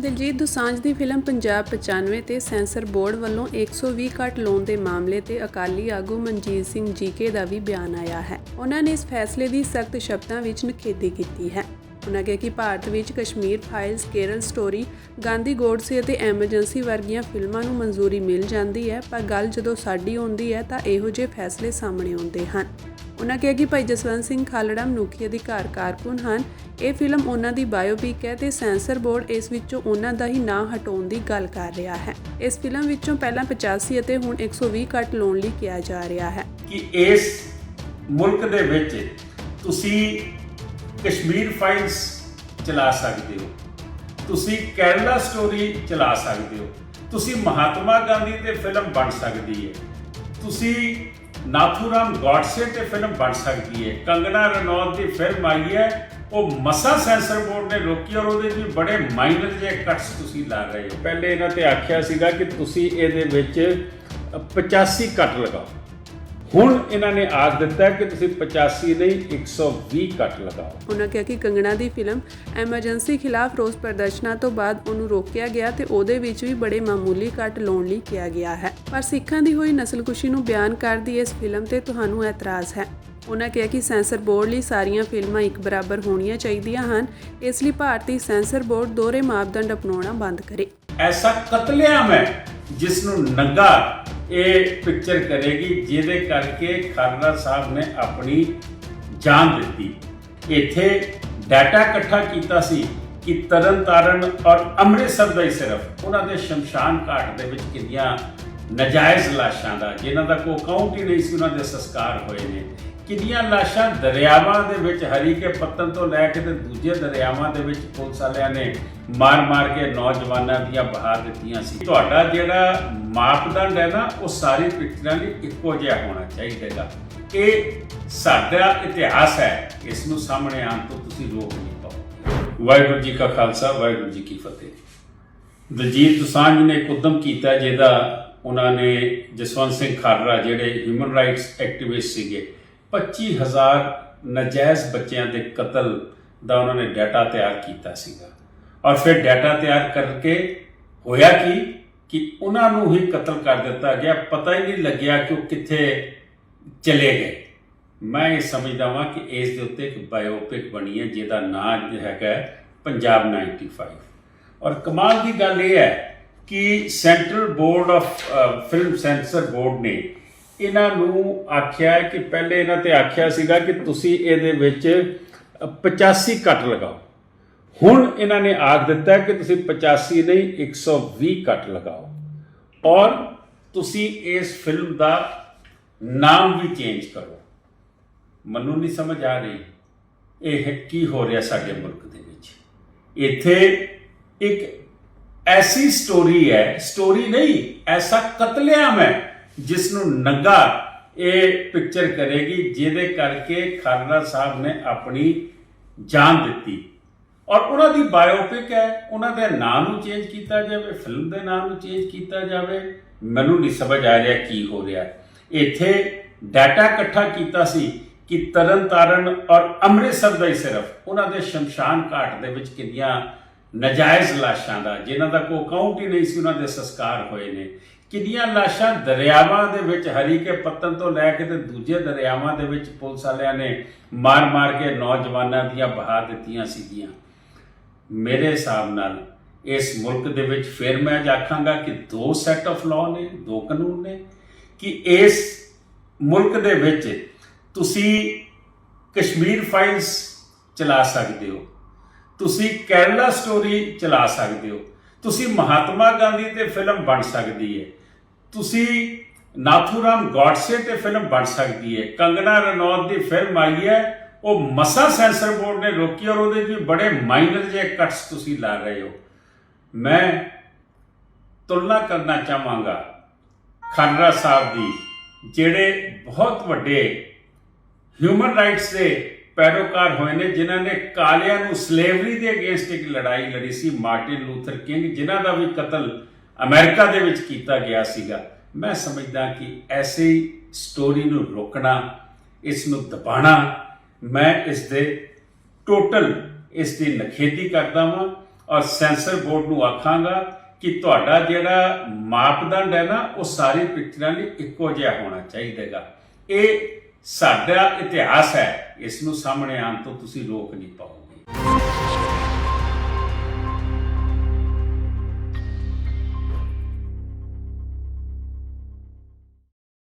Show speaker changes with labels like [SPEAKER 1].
[SPEAKER 1] ਦਿਲਜੀਤ ਦੋਸਾਂਝ ਦੀ ਫਿਲਮ ਪੰਜਾਬ 95 ਤੇ censor board ਵੱਲੋਂ 120 ਘੱਟ ਲੋਨ ਦੇ ਮਾਮਲੇ ਤੇ ਅਕਾਲੀ ਆਗੂ ਮਨਜੀਤ ਸਿੰਘ ਜੀਕੇ ਦਾ ਵੀ ਬਿਆਨ ਆਇਆ ਹੈ। ਉਹਨਾਂ ਨੇ ਇਸ ਫੈਸਲੇ ਦੀ ਸਖਤ ਸ਼ਬਦਾਂ ਵਿੱਚ ਨਿਖੇਧੀ ਕੀਤੀ ਹੈ। ਉਹਨਾਂ ਕਿਹਾ ਕਿ ਭਾਰਤ ਵਿੱਚ ਕਸ਼ਮੀਰ ਫਾਈਲਸ ਕੇਰਲ ਸਟੋਰੀ, ਗਾਂਧੀ ਗੋਡਸੇ ਅਤੇ ਐਮਰਜੈਂਸੀ ਵਰਗੀਆਂ ਫਿਲਮਾਂ ਨੂੰ ਮਨਜ਼ੂਰੀ ਮਿਲ ਜਾਂਦੀ ਹੈ, ਪਰ ਗੱਲ ਜਦੋਂ ਸਾਡੀ ਆਉਂਦੀ ਹੈ ਤਾਂ ਇਹੋ ਜਿਹੇ ਫੈਸਲੇ ਸਾਹਮਣੇ ਆਉਂਦੇ ਹਨ। ਉਹਨਾਂ ਕਿਹਾ ਕਿ ਭਾਈ ਜਸਵੰਤ ਸਿੰਘ ਖਾਲੜਾ ਮਨੁੱਖੀ ਅਧਿਕਾਰ ਕਾਰਕੁਨ ਹਨ। ਇਹ ਫਿਲਮ ਉਹਨਾਂ ਦੀ ਬਾਇਓਪਿਕ ਹੈ ਤੇ ਸੈਂਸਰ ਬੋਰਡ ਇਸ ਵਿੱਚੋਂ ਉਹਨਾਂ ਦਾ ਹੀ ਨਾਂ ਹਟਾਉਣ ਦੀ ਗੱਲ ਕਰ ਰਿਹਾ ਹੈ। ਇਸ ਫਿਲਮ ਵਿੱਚੋਂ ਪਹਿਲਾਂ 85 ਅਤੇ ਹੁਣ 120 ਕੱਟ ਲਾਉਣ ਲਈ ਕਿਹਾ ਜਾ ਰਿਹਾ ਹੈ।
[SPEAKER 2] ਕਿ ਇਸ ਮੁਲਕ ਦੇ ਵਿੱਚ ਤੁਸੀਂ ਕਸ਼ਮੀਰ ਫਾਈਲਸ ਚਲਾ ਸਕਦੇ ਹੋ। ਤੁਸੀਂ ਕੇਰਲਾ ਸਟੋਰੀ ਚਲਾ ਸਕਦੇ ਹੋ। ਤੁਸੀਂ ਮਹਾਤਮਾ ਗਾਂਧੀ ਤੇ ਫਿਲਮ ਬਣ ਸਕਦੀ ਹੈ। ਤੁਸੀਂ ਨਾਥੂਰਾਮ ਗੋਡਸੇ ਤੇ ਫਿਲਮ ਬਣ ਸਕਦੀ ਹੈ। ਕੰਗਨਾ ਰਣੌਤ ਦੀ ਫਿਲਮ ਆਈ ਹੈ। ਉਹ ਮਸਾ ਸੈਂਸਰ ਬੋਰਡ ਨੇ ਰੋਕੀ ਔਰ ਉਹਦੇ ਵੀ ਬੜੇ ਮਾਈਨਰ ਜਿਹੇ ਕੱਟਸ ਤੁਸੀਂ ਲਾ ਰਹੇ ਹੋ। ਪਹਿਲੇ ਇਹਨਾਂ ਤੇ ਆਖਿਆ ਸੀਗਾ ਕਿ ਤੁਸੀਂ ਇਹਦੇ ਵਿੱਚ 85 ਕੱਟ ਲਗਾਓ। ਹੁਣ ਇਹਨਾਂ ਨੇ ਆਖ ਦਿੱਤਾ ਕਿ ਤੁਸੀਂ 85 ਨਹੀਂ 120 ਕੱਟ ਲਗਾਓ।
[SPEAKER 1] ਉਹਨਾਂ ਕਿਹਾ ਕਿ ਕੰਗਣਾ ਦੀ ਫਿਲਮ ਐਮਰਜੈਂਸੀ ਖਿਲਾਫ ਰੋਸ ਪ੍ਰਦਰਸ਼ਨਾਂ ਤੋਂ ਬਾਅਦ ਉਹਨੂੰ ਰੋਕਿਆ ਗਿਆ ਤੇ ਉਹਦੇ ਵਿੱਚ ਵੀ ਬੜੇ ਮਾਮੂਲੀ ਕੱਟ ਲਾਉਣ ਲਈ ਕਿਹਾ ਗਿਆ ਹੈ। ਪਰ ਸਿੱਖਾਂ ਦੀ ਹੋਈ ਨਸਲਕੁਸ਼ੀ ਨੂੰ ਬਿਆਨ ਕਰਦੀ ਇਸ ਫਿਲਮ ਤੇ ਤੁਹਾਨੂੰ ਇਤਰਾਜ਼ ਹੈ। ਉਹਨਾਂ ਕਿਹਾ ਕਿ ਸੈਂਸਰ ਬੋਰਡ ਲਈ ਸਾਰੀਆਂ ਫਿਲਮਾਂ ਇੱਕ ਬਰਾਬਰ ਹੋਣੀਆਂ ਚਾਹੀਦੀਆਂ ਹਨ ਇਸ ਲਈ ਭਾਰਤੀ ਸੈਂਸਰ ਬੋਰਡ ਦੋਹਰੇ ਮਾਪਦੰਡ ਅਪਣਾਉਣਾ ਬੰਦ ਕਰੇ।
[SPEAKER 2] ਐਸਾ ਕਤਲੇਆਮ ਹੈ ਜਿਸ ਨੂੰ ਨੰਗਾ ਇਹ ਪਿਕਚਰ ਕਰੇਗੀ, ਜਿਹਦੇ ਕਰਕੇ ਖਾਲੜਾ ਸਾਹਿਬ ਨੇ ਆਪਣੀ ਜਾਨ ਦਿੱਤੀ। ਇੱਥੇ ਡਾਟਾ ਇਕੱਠਾ ਕੀਤਾ ਸੀ ਕਿ ਤਰਨਤਾਰਨ ਔਰ ਅੰਮ੍ਰਿਤਸਰ ਦਾ ਹੀ ਸਿਰਫ। ਉਹਨਾਂ ਦੇ ਸ਼ਮਸ਼ਾਨ ਘਾਟ ਦੇ ਵਿੱਚ ਕਿੰਨੀਆਂ ਨਜਾਇਜ਼ ਲਾਸ਼ਾਂ ਦਾ ਜਿਨ੍ਹਾਂ ਦਾ ਕੋਈ ਕਾਊਂਟ ਹੀ ਨਹੀਂ ਸੀ, ਉਹਨਾਂ ਦੇ ਸੰਸਕਾਰ ਹੋਏ ਨੇ। ਕਿੰਨੀਆਂ ਲਾਸ਼ਾਂ ਦਰਿਆਵਾਂ ਦੇ ਵਿੱਚ ਹਰੀ ਕੇ ਪੱਤਨ ਤੋਂ ਲੈ ਕੇ ਤੇ ਦੂਜੇ ਦਰਿਆਵਾਂ ਦੇ ਵਿੱਚ ਪੁਲਿਸ ਵਾਲਿਆਂ ਨੇ ਮਾਰ-ਮਾਰ ਕੇ ਨੌਜਵਾਨਾਂ ਦੀਆਂ ਬਹਾ ਦਿੱਤੀਆਂ ਸੀ। ਤੁਹਾਡਾ ਜਿਹੜਾ ਮਾਪਦੰਡ ਹੈ ਨਾ, ਉਹ ਸਾਰੀ ਪਿਕਚਰਾਂ ਲਈ ਇੱਕੋ ਜਿਹਾ ਹੋਣਾ ਚਾਹੀਦਾ ਹੈਗਾ ਇਹ ਸਾਡਾ ਇਤਿਹਾਸ ਹੈ। ਇਸ ਨੂੰ ਸਾਹਮਣੇ ਆਉਣ ਤੋਂ ਤੁਸੀਂ ਰੋਕ ਨਹੀਂ ਪਾਓ। ਵਾਹਿਗੁਰੂ ਜੀ ਕਾ ਖਾਲਸਾ, ਵਾਹਿਗੁਰੂ ਜੀ ਕੀ ਫਤਿਹ। ਦਲਜੀਤ ਦੋਸਾਂਝ ਨੇ ਇੱਕ ਉਦਮ ਕੀਤਾ, ਜਿਹਦਾ ਉਹਨਾਂ ਨੇ ਜਸਵੰਤ ਸਿੰਘ ਖਾਲੜਾ ਜਿਹੜੇ ਹਿਊਮਨ ਰਾਈਟਸ ਐਕਟਿਵਿਸਟ ਸੀਗੇ 25000 ਨਜਾਇਜ਼ ਬੱਚਿਆਂ ਦੇ ਕਤਲ ਦਾ ਉਹਨਾਂ ਨੇ ਡਾਟਾ ਤਿਆਰ ਕੀਤਾ ਸੀਗਾ। ਔਰ ਫਿਰ ਡਾਟਾ ਤਿਆਰ ਕਰਕੇ ਹੋਇਆ ਕੀ? ਕਿ ਉਹਨਾਂ ਨੂੰ ਹੀ ਕਤਲ ਕਰ ਦਿੱਤਾ ਗਿਆ। ਪਤਾ ਹੀ ਨਹੀਂ ਲੱਗਿਆ ਕਿ ਉਹ ਕਿੱਥੇ ਚਲੇ ਗਏ। ਮੈਂ ਇਹ ਸਮਝਦਾ ਵਾਂ ਕਿ ਇਸ ਦੇ ਉੱਤੇ ਇੱਕ ਬਾਇਓਪਿਕ ਬਣੀ ਹੈ, ਜਿਹਦਾ ਨਾਮ ਹੈਗਾ ਹੈ ਪੰਜਾਬ 95 ਔਰ ਕਮਾਲ ਦੀ ਗੱਲ ਇਹ ਹੈ ਕਿ central board of film censor board ਨੇ ਇਹਨਾਂ ਨੂੰ ਆਖਿਆ ਕਿ ਪਹਿਲੇ ਇਹਨਾਂ ਤੇ ਆਖਿਆ ਸੀਗਾ ਕਿ ਤੁਸੀਂ ਇਹਦੇ ਵਿੱਚ ਅ, 85 ਕੱਟ ਲਗਾਓ। ਹੁਣ ਇਹਨਾਂ ਨੇ ਆਖ ਦਿੱਤਾ ਕਿ ਤੁਸੀਂ 85 ਨਹੀਂ 120 ਕੱਟ ਲਗਾਓ। ਔਰ ਤੁਸੀਂ ਇਸ ਫਿਲਮ ਦਾ ਨਾਮ ਵੀ ਚੇਂਜ ਕਰੋ। ਮੈਨੂੰ ਨਹੀਂ ਸਮਝ ਆ ਰਹੀ ਇਹ ਕੀ ਹੋ ਰਿਹਾ ਸਾਡੇ ਮੁਲਕ ਦੇ ਵਿੱਚ। ਇੱਥੇ ਇੱਕ ਐਸੀ ਸਟੋਰੀ ਹੈ ਸਟੋਰੀ ਨਹੀਂ, ਐਸਾ ਕਤਲੇਆਮ ਹੈ ਜਿਸ ਨੂੰ ਨੰਗਾ ਇਹ ਪਿਕਚਰ ਕਰੇਗੀ, ਜਿਹਦੇ ਕਰਕੇ ਖਾਲੜਾ ਸਾਹਿਬ ਨੇ ਆਪਣੀ ਜਾਨ ਦਿੱਤੀ। ਔਰ ਉਹਨਾਂ ਦੀ ਬਾਇਓਪਿਕ ਹੈ, ਉਹਨਾਂ ਦੇ ਨਾਮ ਨੂੰ ਚੇਂਜ ਕੀਤਾ ਜਾਵੇ ਫਿਲਮ ਦੇ ਨਾਮ ਨੂੰ ਚੇਂਜ ਕੀਤਾ ਜਾਵੇ, ਮੈਨੂੰ ਨਹੀਂ ਸਮਝ ਆ ਰਿਹਾ ਕੀ ਹੋ ਰਿਹਾ। ਇੱਥੇ ਡਾਟਾ ਇਕੱਠਾ ਕੀਤਾ ਸੀ ਕਿ ਤਰਨ ਤਾਰਨ ਔਰ ਅੰਮ੍ਰਿਤਸਰ ਦਾ ਹੀ ਸਿਰਫ, ਉਹਨਾਂ ਦੇ ਸ਼ਮਸ਼ਾਨ ਘਾਟ ਦੇ ਵਿੱਚ ਕਿੰਨੀਆਂ ਨਜਾਇਜ਼ ਲਾਸ਼ਾਂ ਦਾ, ਜਿਨ੍ਹਾਂ ਦਾ ਕੋਈ ਕਾਊਂਟ ਹੀ ਨਹੀਂ ਸੀ, ਉਹਨਾਂ ਦੇ ਸੰਸਕਾਰ ਹੋਏ ਨੇ। ਕਿੰਨੀਆਂ ਲਾਸ਼ਾਂ ਦਰਿਆਵਾਂ ਦੇ ਵਿੱਚ ਹਰੀ ਕੇ ਪੱਤਨ ਤੋਂ ਲੈ ਕੇ ਤੇ ਦੂਜੇ ਦਰਿਆਵਾਂ ਦੇ ਵਿੱਚ ਪੁਲਿਸ ਵਾਲਿਆਂ ਨੇ ਮਾਰ-ਮਾਰ ਕੇ ਨੌਜਵਾਨਾਂ ਦੀਆਂ ਬਹਾ ਦਿੱਤੀਆਂ ਸੀਗੀਆਂ। ਮੇਰੇ ਹਿਸਾਬ ਨਾਲ ਇਸ ਮੁਲਕ ਦੇ ਵਿੱਚ ਫਿਰ ਮੈਂ ਅੱਜ ਆਖਾਂਗਾ ਕਿ ਦੋ ਸੈਟ ਆਫ ਲਾਅ ਨੇ, ਦੋ ਕਾਨੂੰਨ ਨੇ, ਕਿ ਇਸ ਮੁਲਕ ਦੇ ਵਿੱਚ ਤੁਸੀਂ ਕਸ਼ਮੀਰ ਫਾਈਲਸ ਚਲਾ ਸਕਦੇ ਹੋ। ਤੁਸੀਂ ਕੇਰਲਾ ਸਟੋਰੀ ਚਲਾ ਸਕਦੇ ਹੋ। ਤੁਸੀਂ ਮਹਾਤਮਾ ਗਾਂਧੀ ਤੇ ਫਿਲਮ ਬਣ ਸਕਦੀ ਹੈ। ਤੁਸੀਂ ਨਾਥੂਰਾਮ ਗੋਡਸੇ ਤੇ ਫਿਲਮ ਬਣ ਸਕਦੀ ਹੈ। ਕੰਗਨਾ ਰਣੌਤ ਦੀ ਫਿਲਮ ਆਈ ਹੈ। ਉਹ ਮਸਾ ਸੈਂਸਰ ਬੋਰਡ ਨੇ ਰੋਕੀ ਔਰ ਉਹਦੇ ਵੀ ਬੜੇ ਮਾਈਨਰ ਜਿਹੇ ਕੱਟਸ ਤੁਸੀਂ ਲਾ ਰਹੇ ਹੋ। ਮੈਂ ਤੁਲਨਾ ਕਰਨਾ ਚਾਹਾਂਗਾ ਖਾਲੜਾ ਸਾਹਿਬ ਦੀ, ਜਿਹੜੇ ਬਹੁਤ ਵੱਡੇ ਹਿਊਮਨ ਰਾਈਟਸ ਦੇ ਪੈਰੋਕਾਰ ਹੋਏ ਨੇ, ਜਿਨ੍ਹਾਂ ਨੇ ਕਾਲਿਆਂ ਨੂੰ ਸਲੇਵਰੀ ਦੇ ਅਗੇਂਸਟ ਇੱਕ ਲੜਾਈ ਲੜੀ ਸੀ, ਮਾਰਟਿਨ ਲੂਥਰ ਕਿੰਗ, ਜਿਨ੍ਹਾਂ ਦਾ ਵੀ ਕਤਲ ਅਮਰੀਕਾ ਦੇ ਵਿੱਚ ਕੀਤਾ ਗਿਆ ਸੀਗਾ। ਮੈਂ ਸਮਝਦਾ ਕਿ ਐਸੀ ਸਟੋਰੀ ਨੂੰ ਰੋਕਣਾ, ਇਸ ਨੂੰ ਦਬਾਣਾ, ਮੈਂ ਇਸ ਦੇ ਟੋਟਲ ਇਸ ਦੀ ਨਖੇਦੀ ਕਰਦਾ ਵਾਂ ਔਰ ਸੈਂਸਰ ਬੋਰਡ ਨੂੰ ਆਖਾਂਗਾ ਕਿ ਤੁਹਾਡਾ ਜਿਹੜਾ ਮਾਪਦੰਡ ਹੈ ਨਾ, ਉਹ ਸਾਰੀ ਪਿਕਚਰਾਂ ਲਈ ਇੱਕੋ ਜਿਹਾ ਹੋਣਾ ਚਾਹੀਦਾਗਾ। ਇਹ ਸਾਡਾ ਇਤਿਹਾਸ ਹੈ ਇਸ ਨੂੰ ਸਾਹਮਣੇ ਆਉਣ ਤੋਂ ਤੁਸੀਂ ਰੋਕ ਨਹੀਂ ਪਾਓ